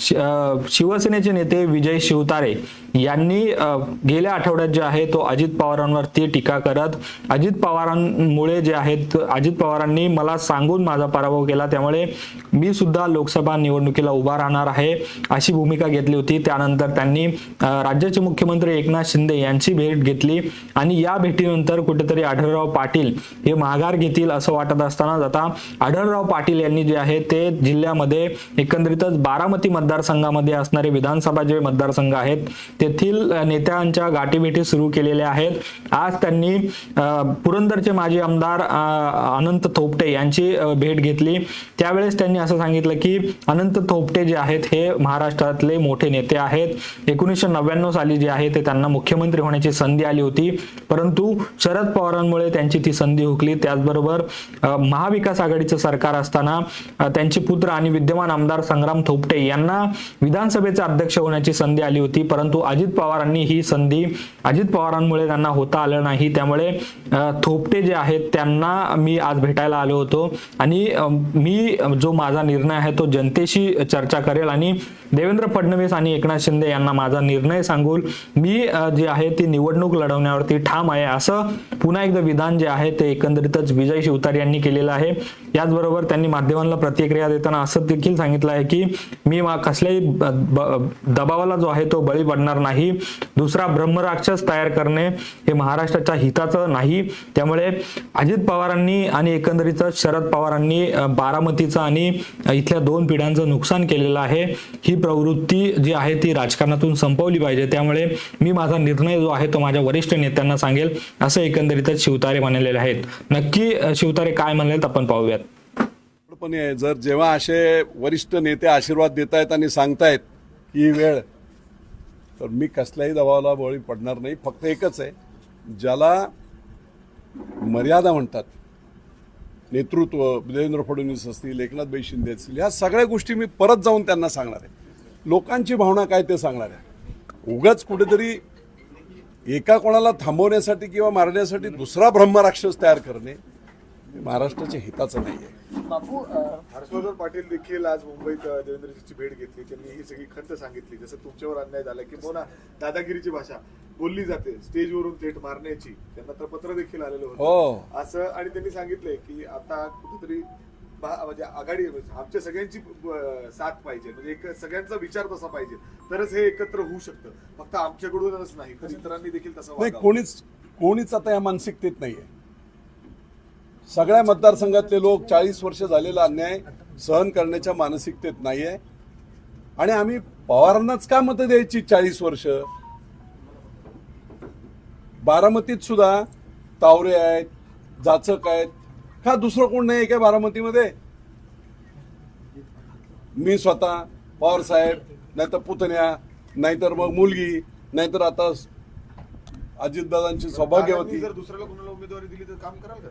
शिवसेनेचे नेते विजय शिवतारे यांनी गेल्या आठवड्यात जे आहे तो अजित पवारांवरती टीका करत अजित पवारांमुळे जे आहेत अजित पवारांनी मला सांगून माझा पराभव केला. त्यामुळे मी सुद्धा लोकसभा निवडणुकीला उभा राहणार आहे अशी भूमिका घेतली होती. त्यानंतर त्यांनी राज्याचे मुख्यमंत्री एकनाथ शिंदे यांची भेट घेतली आणि या भेटीनंतर कुठेतरी आढळराव पाटील हे माघार घेतील असं वाटत असताना आता आढळराव पाटील यांनी जे आहे ते जिल्ह्यामध्ये एकंदरीतच बारामती मतदारसंघामध्ये असणारे विधानसभा जे मतदारसंघ आहेत तेथील नेत्यांच्या गाठीभेटी सुरू केलेल्या आहेत. आज त्यांनी पुरंदरचे माजी आमदार अनंत थोपटे यांची भेट घेतली. त्यावेळेस त्यांनी असं सांगितलं की अनंत थोपटे जे आहेत हे महाराष्ट्रातले मोठे नेते आहेत. एकोणीसशे नव्याण्णव साली जे आहे ते त्यांना मुख्यमंत्री होण्याची संधी आली होती. परंतु शरद पवारांमुळे त्यांची ती संधी हुकली. त्याचबरोबर महाविकास आघाडीचं सरकार असताना त्यांचे पुत्र आणि विद्यमान आमदार संग्राम थोपटे यांना विधानसभेचे अध्यक्ष होण्याची संधी आली होती. परंतु अजित पवारांनी ही संधी अजित पवारांमुळे त्यांना होता आलं नाही. त्यामुळे थोपटे जे आहेत त्यांना मी आज भेटायला आलो होतो. आणि मी जो माझा निर्णय आहे तो जनतेशी चर्चा करेल आणि देवेंद्र फडणवीस आणि एकनाथ शिंदे यांना माझा निर्णय सांगून मी जी जे आहे ती निवडणूक लढवण्यावरती ठाम आहे. असं पुन्हा एकदा विधान जे आहे ते एकंदरीतच विजय शिवतार यांनी केलेलं आहे. याचबरोबर त्यांनी माध्यमांना प्रतिक्रिया देताना असं देखील सांगितलं आहे की मी मा- कसल्याही दबावाला जो आहे तो बळी पडणार नाही. दुसरा ब्रह्मराक्षस तयार करणे हे महाराष्ट्राच्या हिताचं नाही. त्यामुळे अजित पवारांनी आणि एकंदरीत शरद पवारांनी बारामतीचं आणि इथल्या दोन पिढ्यांचं नुकसान केलेलं आहे. ही प्रवृत्ती जी आहे ती राजकारणातून संपवली पाहिजे. त्यामुळे मी माझा निर्णय जो आहे तो माझ्या वरिष्ठ नेत्यांना सांगेल. असं एकंदरीतच शिवतारे म्हणालेले आहेत. नक्की शिवतारे काय म्हणलेत आपण पाहूयात. पण आहे, जर जेव्हा असे वरिष्ठ नेते आशीर्वाद देत आहेत आणि सांगतायत की ही वेळ तर मी कसल्याही दबावाला बळी पडणार नाही. फक्त एकच आहे ज्याला मर्यादा म्हणतात नेतृत्व देवेंद्र फडणवीस असतील एकनाथभाई शिंदे असतील ह्या सगळ्या गोष्टी मी परत जाऊन त्यांना सांगणार आहे. लोकांची भावना काय ते सांगणार आहे. उगाच कुठेतरी एका कोणाला थांबवण्यासाठी किंवा मारण्यासाठी दुसरा ब्रह्मराक्षस तयार करणे महाराष्ट्राच्या हिताचं नाही आहे बापू हर्षवर्धन पाटील देखील आज मुंबईत देवेंद्रजीची भेट घेतली. त्यांनी ही सगळी खंत सांगितली. जसं तुमच्यावर अन्याय झाला की मोना दादागिरीची भाषा बोलली जाते स्टेजवरून थेट मारण्याची. त्यांना तर पत्र देखील आलेलं हो. होतं असं आणि त्यांनी सांगितलंय की आता कुठेतरी म्हणजे आघाडी आमच्या सगळ्यांची साथ पाहिजे. म्हणजे एक सगळ्यांचा विचार तसा पाहिजे. तरच हे एकत्र होऊ शकतं. फक्त आमच्याकडूनच नाही तर इतरांनी देखील तसं. कोणीच कोणीच आता या मानसिकतेत नाहीये. सगळ्या मतदारसंघातले लोक चाळीस वर्ष झालेला अन्याय सहन करण्याच्या मानसिकतेत नाहीये. आणि आम्ही पवारांनाच का मतं द्यायची चाळीस वर्ष? बारामतीत सुद्धा तावरे आहेत जाचक आहेत. का दुसरं कोण नाही काय बारामतीमध्ये? मी स्वतः पवार साहेब नाहीतर पुतण्या नाहीतर मग मुलगी नाहीतर आता अजितदादांची सौभाग्यवती. जर दुसऱ्याला कोणाला उमेदवारी दिली तर काम कराल का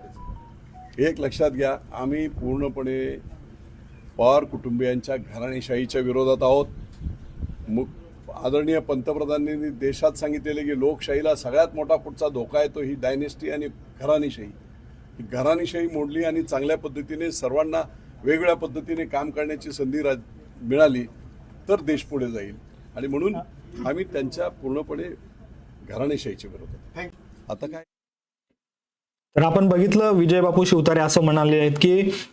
एक लक्षात घ्या आम्ही पूर्णपणे पवार कुटुंबियांच्या घराणेशाहीच्या विरोधात आहोत. मुक आदरणीय पंतप्रधानांनी देशात सांगितलेले की लोकशाहीला सगळ्यात मोठा पुढचा धोका आहे तो ही डायनेस्टी आणि घराणेशाही. ही घराणेशाही मोडली आणि चांगल्या पद्धतीने सर्वांना वेगवेगळ्या पद्धतीने काम करण्याची संधी राज मिळाली तर देश पुढे जाईल. आणि म्हणून आम्ही त्यांच्या पूर्णपणे घराणेशाहीच्या विरोधात आता काय? तर आपण बघितलं विजय बापू शिवतारे असं म्हणाले आहेत की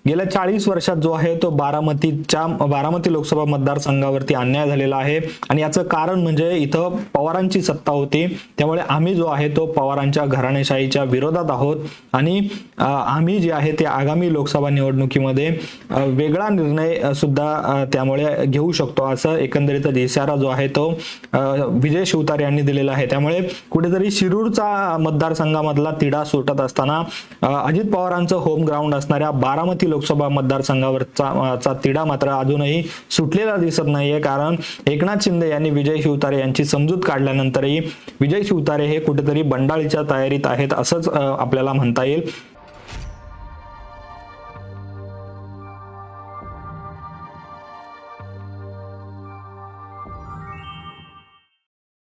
गेल्या चाळीस वर्षात जो आहे तो बारामतीच्या बारामती लोकसभा मतदारसंघावरती अन्याय झालेला आहे. आणि याचं कारण म्हणजे इथं पवारांची सत्ता होती. त्यामुळे आम्ही जो आहे तो पवारांच्या घराणेशाहीच्या विरोधात आहोत. आणि आम्ही जे आहे ते आगामी लोकसभा निवडणुकीमध्ये वेगळा निर्णय सुद्धा त्यामुळे घेऊ शकतो असं एकंदरीत इशारा जो आहे तो विजय शिवतारे यांनी दिलेला आहे. त्यामुळे कुठेतरी शिरूरचा मतदारसंघामधला तिढा सुटत असताना असताना अजित पवारांचं होम ग्राउंड असणाऱ्या बारामती लोकसभा मतदारसंघावरचा चा तिढा मात्र अजूनही सुटलेला दिसत नाहीये. कारण एकनाथ शिंदे यांनी विजय शिवतारे यांची समजूत काढल्यानंतरही विजय शिवतारे हे कुठेतरी बंडाळीच्या तयारीत आहेत असंच आपल्याला म्हणता येईल.